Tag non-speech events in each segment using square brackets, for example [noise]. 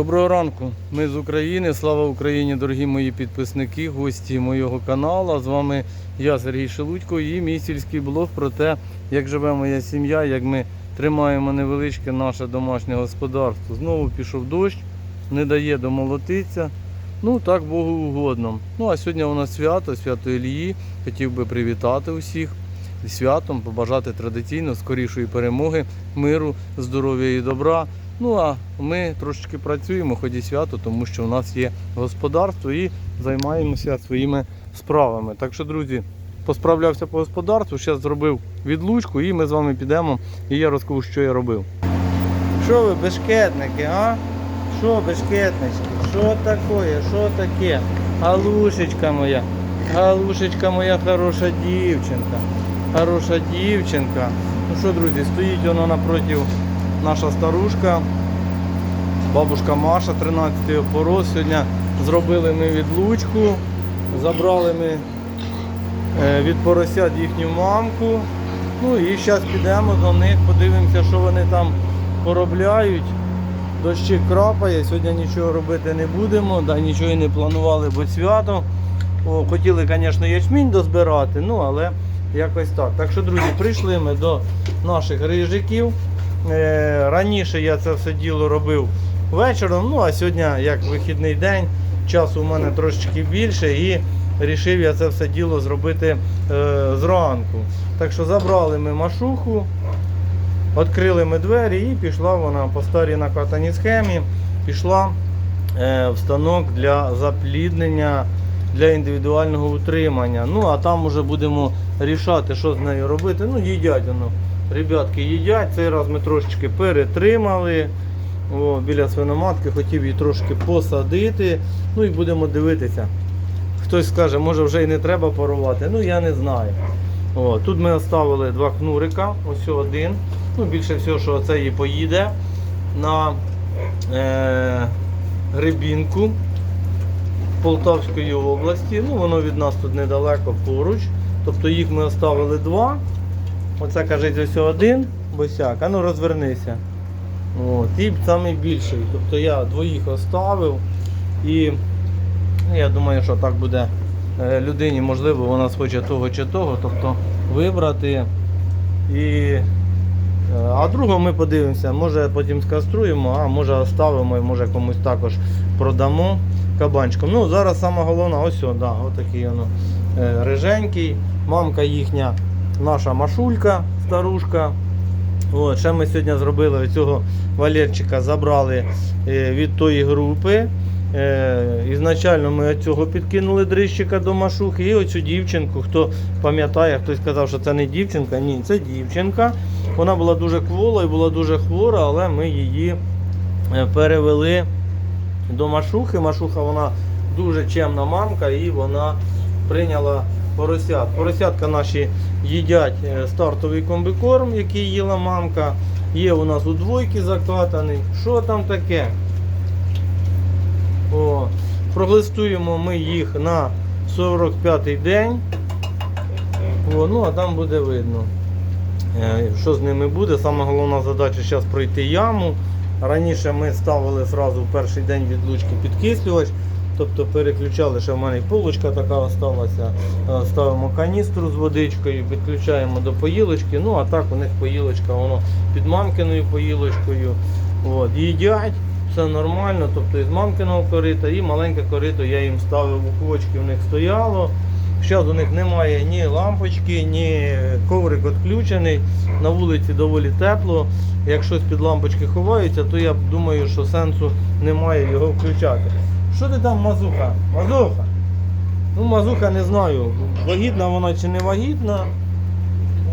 Доброго ранку, ми з України. Слава Україні, дорогі мої підписники, гості моєго каналу. З вами я, Сергій Шелудько, і мій сільський блог про те, як живе моя сім'я, як ми тримаємо невеличке наше домашнє господарство. Знову пішов дощ, не дає домолотитися. Ну так Богу угодно. Ну а сьогодні у нас свято, свято Ілії. Хотів би привітати усіх святом, побажати традиційно скорішої перемоги, миру, здоров'я і добра. Ну а ми трошечки працюємо, ході свято, тому що у нас є господарство і займаємося своїми справами. Так що, друзі, посправлявся по господарству, зараз зробив відлучку і ми з вами підемо, і я розкажу, що я робив. Що ви, бешкетники, а? Що, бешкетнички? Що таке? Що таке? Галушечка моя, галушечка моя хороша дівчинка. Хороша дівчинка. Ну що, друзі, стоїть вона напротив наша старушка, бабушка Маша, 13-й опорос. Сьогодні зробили ми відлучку, забрали ми е, від поросят їхню мамку. Ну і зараз підемо до них, подивимося, що вони там поробляють. Дощик крапає, сьогодні нічого робити не будемо, да, нічого і не планували, бо свято. О, хотіли, звісно, ячмінь дозбирати, ну але якось так. Так що, друзі, прийшли ми до наших рижиків. Е, раніше я це все діло робив вечором, ну а сьогодні, як вихідний день, часу у мене трошечки більше і вирішив я це все діло зробити е, зранку. Так що забрали ми машуху, відкрили ми двері і пішла вона по старій накатаній схемі, пішла е, в станок для запліднення для індивідуального утримання. Ну а там вже будемо рішати, що з нею робити. Ну, їдять воно. Ребятки їдять. Цей раз ми трошечки перетримали. О, біля свиноматки хотів її трошки посадити. Ну і будемо дивитися. Хтось скаже, може вже і не треба парувати. Ну я не знаю. О, тут ми оставили два кнурика, ось один. Ну, більше всього, що це і поїде на е, грибінку Полтавської області. Ну, воно від нас тут недалеко поруч. Тобто їх ми оставили два. Оце каже ось один босяк. А ну розвернися. От, і самий більший. Тобто я двоїх оставив. І ну, я думаю, що так буде е, людині, можливо, вона схоче того чи того, тобто вибрати. І, е, а другого ми подивимося, може потім скаструємо, а може оставимо і може комусь також продамо кабанчиком. Ну, зараз саме головне, ось, о, да, отакий воно е, риженький. Мамка їхня, наша машулька, старушка. От, ще ми сьогодні зробили цього Валерчика, забрали е, від тої групи. Е, ізначально ми цього підкинули дрищика до машухи і оцю дівчинку, хто пам'ятає, хтось сказав, що це не дівчинка. Ні, це дівчинка. Вона була дуже квола і була дуже хвора, але ми її е, перевели до Машухи. Машуха вона дуже чемна мамка і вона прийняла поросят. Поросятка наші їдять е, стартовий комбікорм, який їла мамка. Є у нас у двойки закатаний. Що там таке? О, проглистуємо ми їх на 45-й день. О, ну а там буде видно, е, що з ними буде. Саме головна задача зараз пройти яму. Раніше ми ставили зразу в перший день відлучки підкислювач, тобто переключали, ще в мене полочка така осталася. Е, Ставимо каністру з водичкою, підключаємо до поїлочки. Ну а так у них поїлочка, воно під мамкиною поїлочкою. От, їдять, все нормально, тобто із мамкиного корита і маленьке корито я їм ставив у квочки, в них стояло. Зараз у них немає ні лампочки, ні коврик відключений. На вулиці доволі тепло. Якщо з-під лампочки ховаються, то я думаю, що сенсу немає його включати. Що ти там, мазуха? Мазуха? Ну, мазуха не знаю, вагітна вона чи не вагітна.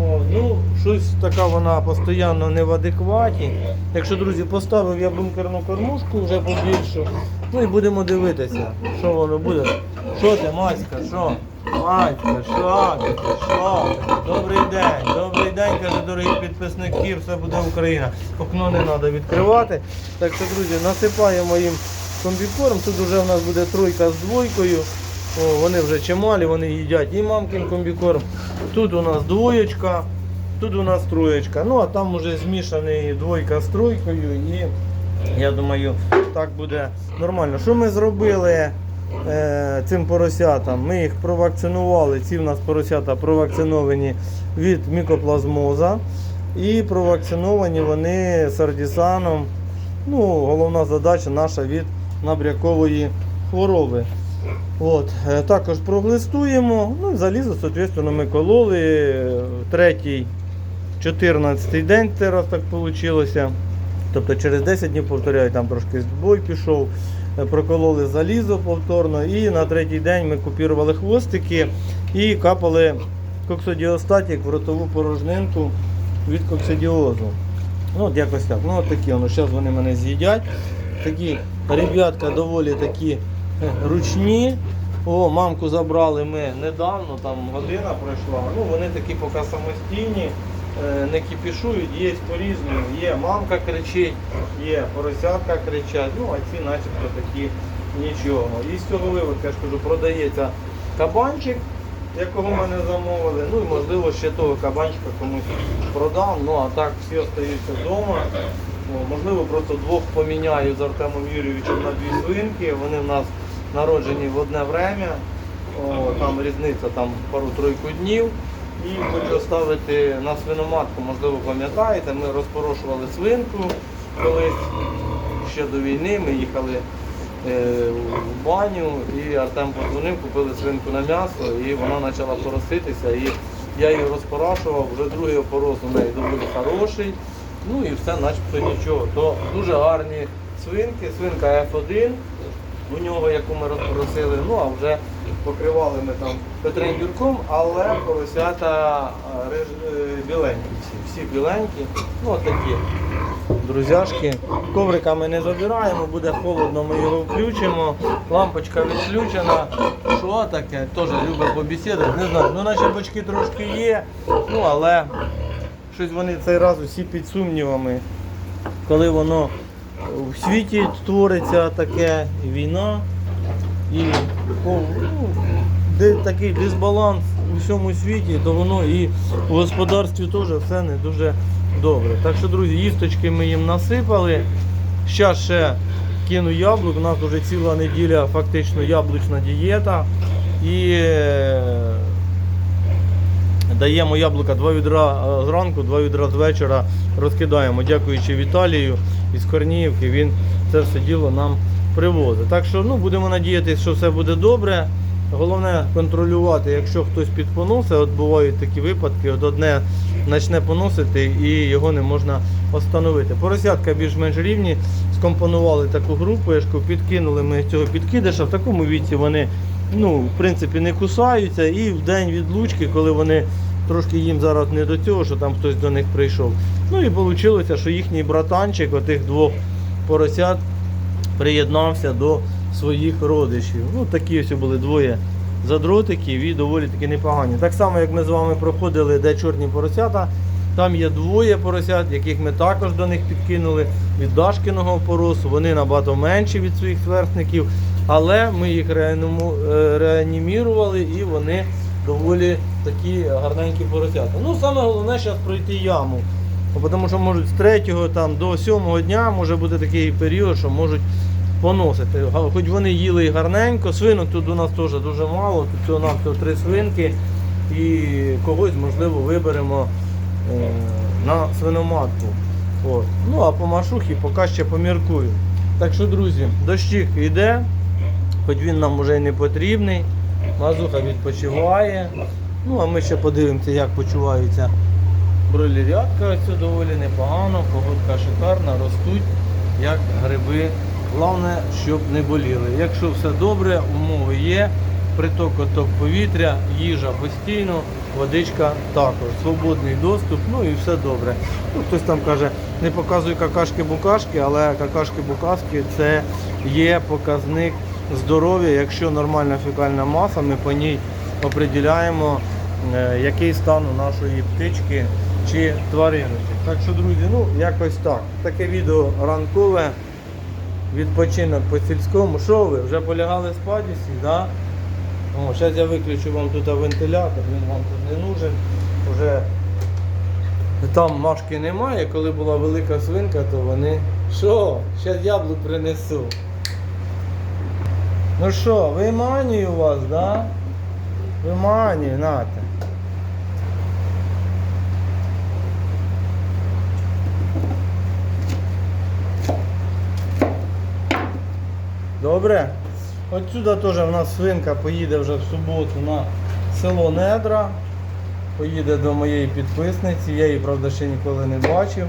О, ну, щось така вона постійно не в адекваті. Якщо, друзі, поставив я бункерну кормушку вже побільшу. Ну і будемо дивитися, що воно буде. Що ти, Маська, що? Маська, що що? Добрий день, добрий день, каже, дорогі підписники, все буде Україна. Окно не треба відкривати. Так що, друзі, насипаємо їм комбікорм. Тут вже в нас буде тройка з двойкою. О, вони вже чималі, вони їдять і мамкин комбікорм. Тут у нас двоєчка, тут у нас троєчка. Ну а там вже змішаний двойка з тройкою і Я думаю, так буде нормально. Що ми зробили е, цим поросятам? Ми їх провакцинували. Ці в нас поросята провакциновані від мікоплазмоза. І провакциновані вони сардісаном. Ну, головна задача наша від набрякової хвороби. От, е, також проглистуємо. Ну, залізо, соответственно, ми кололи. е, Третій, 14 день це раз так вийшло. Тобто через 10 днів повторяю, там трошки збой пішов. Е, Прокололи залізо повторно. І на третій день ми купірували хвостики і капали коксодіостатік в ротову порожнинку від коксидіозу. Ну, от якось так. Ну, от такі воно. Зараз вони мене з'їдять. Такі ребятка доволі такі е, ручні. О, мамку забрали ми недавно, там година пройшла. Ну, вони такі поки самостійні, е, не кипішують, є по-різному. Є мамка кричить, є поросятка кричать, ну а ці начебто такі нічого. І з цього виводка, я ж кажу, продається кабанчик, якого мене замовили. Ну і можливо ще того кабанчика комусь продам. Ну а так всі остаються вдома. О, Можливо, просто двох поміняю з Артемом Юрійовичем на дві свинки. Вони в нас народжені в одне время. О, там різниця там пару-тройку днів. І хочу оставити на свиноматку, можливо, пам'ятаєте, ми розпорошували свинку колись ще до війни. Ми їхали е, в баню і Артем подзвонив, купили свинку на м'ясо і вона почала пороситися. І я її розпорашував, вже другий опорос у неї доволі хороший. Ну і все начебто нічого. То дуже гарні свинки, свинка F1 у нього, яку ми розпросили, ну а вже покривали ми там Петрин Юрком, але поросята а, е, біленькі всі, всі біленькі, ну такі друзяшки. Коврика ми не забираємо, буде холодно, ми його включимо. Лампочка відключена. Що таке? Теж любить побесідати. Не знаю, ну наші бочки трошки є, ну але щось вони цей раз усі під сумнівами. Коли воно в світі твориться таке війна і ну, де такий дисбаланс у всьому світі, то воно і в господарстві теж все не дуже добре. Так що, друзі, їсточки ми їм насипали. Зараз ще кину яблук. У нас вже ціла неділя фактично яблучна дієта. І е, даємо яблука два відра е, зранку, два відра з вечора розкидаємо. Дякуючи Віталію із Корніївки, він це все діло нам привозить. Так що ну, будемо надіятися, що все буде добре. Головне контролювати, якщо хтось підпоносить, от бувають такі випадки, от одне почне поносити і його не можна остановити. Поросятка більш-менш рівні, скомпонували таку групу, я підкинули ми цього підкидиша. В такому віці вони ну, в принципі не кусаються і в день відлучки, коли вони трошки їм зараз не до цього, що там хтось до них прийшов. Ну і вийшло, що їхній братанчик, отих двох поросят, приєднався до своїх родичів. Ну, такі ось були двоє задротиків і доволі таки непогані. Так само, як ми з вами проходили, де чорні поросята, там є двоє поросят, яких ми також до них підкинули від Дашкиного поросу. Вони набагато менші від своїх сверстників, але ми їх е, реанімірували і вони доволі такі гарненькі поросята. Ну, саме головне зараз пройти яму. Тому що можуть з 3 там, до 7 дня може бути такий період, що можуть поносити. Хоч вони їли і гарненько, свинок тут у нас теж дуже мало, тут всього навсього три свинки і когось, можливо, виберемо е, на свиноматку. От. Ну а по машухі поки ще поміркую. Так що, друзі, дощик йде, хоч він нам вже й не потрібний. Мазуха відпочиває. Ну а ми ще подивимося, як почуваються Бройлерятка ось доволі непогано, погодка шикарна, ростуть як гриби. Головне, щоб не боліли. Якщо все добре, умови є, приток оток повітря, їжа постійно, водичка також, свободний доступ, ну і все добре. Ну, хтось там каже, не показуй какашки-букашки, але какашки-букашки це є показник здоров'я. Якщо нормальна фекальна маса, ми по ній определяємо, е, який стан у нашої птички чи твариночки. Так що, друзі, ну якось так. Таке відео ранкове. Відпочинок по сільському. Що ви? Вже полягали спати всі, да? О, зараз я виключу вам тут вентилятор, він вам тут не нужен. Уже там машки немає. Коли була велика свинка, то вони Що? Зараз яблук принесу. Ну що, виманюю вас, да? Виманюю, нате. Добре. Отсюди теж в нас свинка поїде вже в суботу на село Недра. Поїде до моєї підписниці. Я її, правда, ще ніколи не бачив.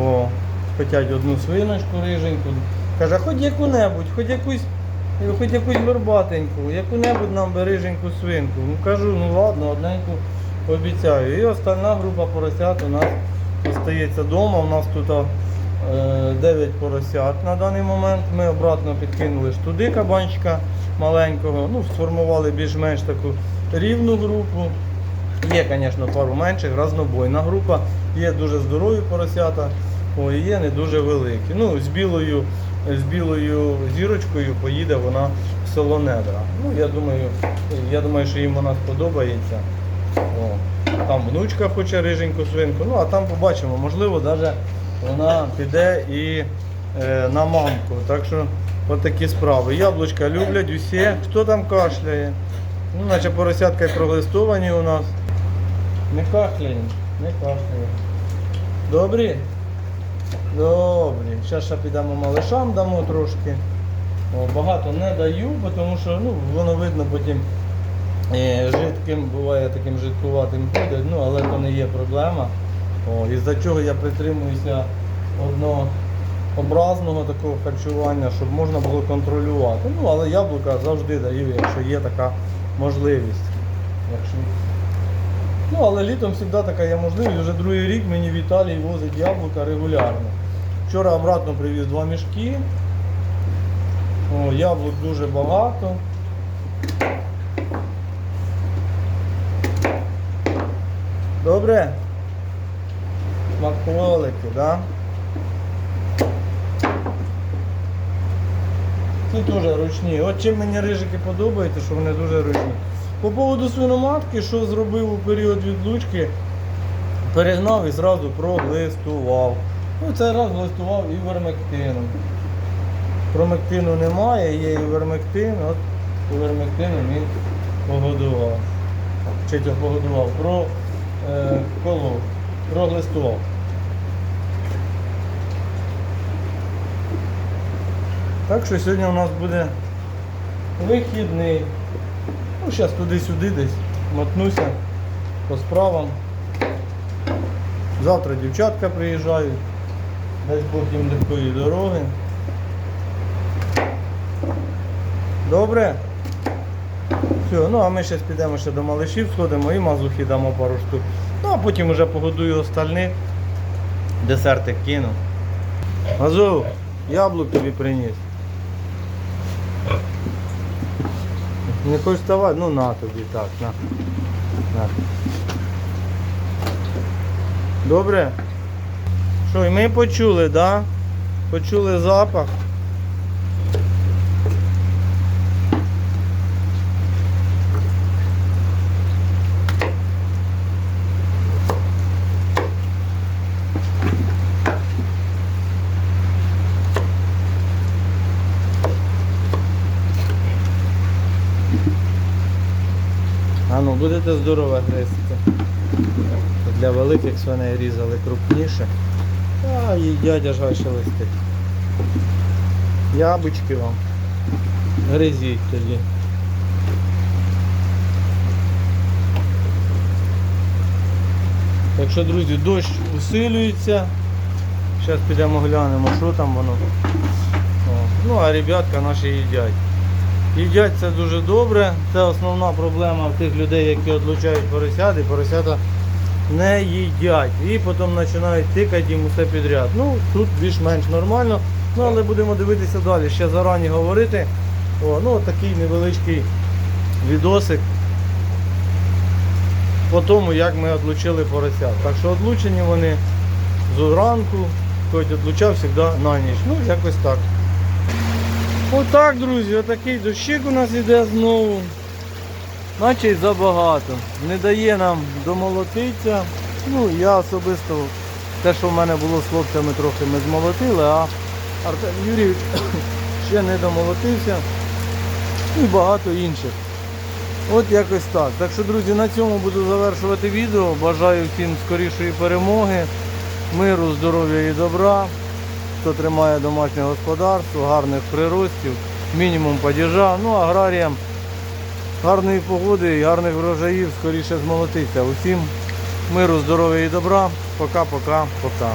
О, хотять одну свиночку риженьку. Каже, хоч яку-небудь, хоч якусь, хоч якусь горбатеньку, яку-небудь нам би риженьку свинку. Ну кажу, ну ладно, одненьку обіцяю. І остальна група поросят у нас остається вдома. У нас тут е, 9 поросят на даний момент. Ми обратно підкинули ж туди кабанчика маленького. Ну, сформували більш-менш таку рівну групу. Є, звісно, пару менших, разнобойна група. Є дуже здорові поросята, о, є не дуже великі. Ну, з білою, з білою зірочкою поїде вона в село Недра. Ну, я думаю, я думаю, що їм вона сподобається. О, там внучка хоче риженьку свинку, ну а там побачимо, можливо, навіть вона піде і е, на мамку. Так що отакі справи. Яблучка люблять усі. Хто там кашляє? Ну, наче поросятка й проглистовані у нас. Не кашляємо, не кашляємо. Добрі? Добрі. Зараз ще підемо малишам дамо трошки. О, багато не даю, тому що ну, воно видно потім е, жидким буває таким жидкуватим ходить, ну але то не є проблема. О, із-за чого я притримуюся однообразного такого харчування, щоб можна було контролювати. Ну, але яблука завжди даю, якщо є така можливість. Якщо... Ну, але літом завжди така є можливість. Вже другий рік мені в Італії возить яблука регулярно. Вчора обратно привіз два мішки. О, яблук дуже багато. Добре? Смаколики, да? Ці теж ручні. От чим мені рижики подобаються, що вони дуже ручні. По поводу свиноматки, що зробив у період відлучки, перегнав і зразу проглистував. Ну, цей раз глистував і вермектином. Промектину немає, є і вермектин, от у вермектину він погодував. Чи то погодував, про е, колов, проглистував. Так що сьогодні у нас буде вихідний. Ну, зараз туди-сюди десь мотнуся по справам. Завтра дівчатка приїжджають. Бог їм легкої дороги. Добре? Все, ну а ми зараз підемо ще до малишів, сходимо і мазухи дамо пару штук. Ну а потім вже погодую остальних. Десертик кину. Мазу, яблук тобі приніс. Не хочеш вставати? Ну на тобі так, на. на. Добре? Що, і ми почули, да? Почули запах. А ну, будете здорово гристи. Для великих свиней різали крупніше. А і дядя ж хай шелестить. Яблучки вам. Гризіть тоді. Так що, друзі, дощ усилюється. Зараз підемо глянемо, що там воно. О. Ну а ребятка наші їдять. Їдять це дуже добре. Це основна проблема в тих людей, які відлучають поросят, і поросята не їдять. І потім починають тикати їм усе підряд. Ну, тут більш-менш нормально. Ну, але будемо дивитися далі. Ще зарані говорити. О, ну, такий невеличкий відосик по тому, як ми відлучили поросят. Так що відлучені вони зранку, хтось відлучав завжди на ніч. Ну, якось так. Отак, друзі, отакий дощик у нас іде знову. Наче й забагато. Не дає нам домолотитися. Ну, я особисто Те, що в мене було з хлопцями, трохи ми змолотили, а Артем Юрійович [coughs] ще не домолотився. І багато інших. От якось так. Так що, друзі, на цьому буду завершувати відео. Бажаю всім скорішої перемоги, миру, здоров'я і добра. Хто тримає домашнє господарство, гарних приростів, мінімум падіжа. Ну, аграріям гарної погоди і гарних врожаїв, скоріше змолотиться. Усім миру, здоров'я і добра. Пока-пока, пока.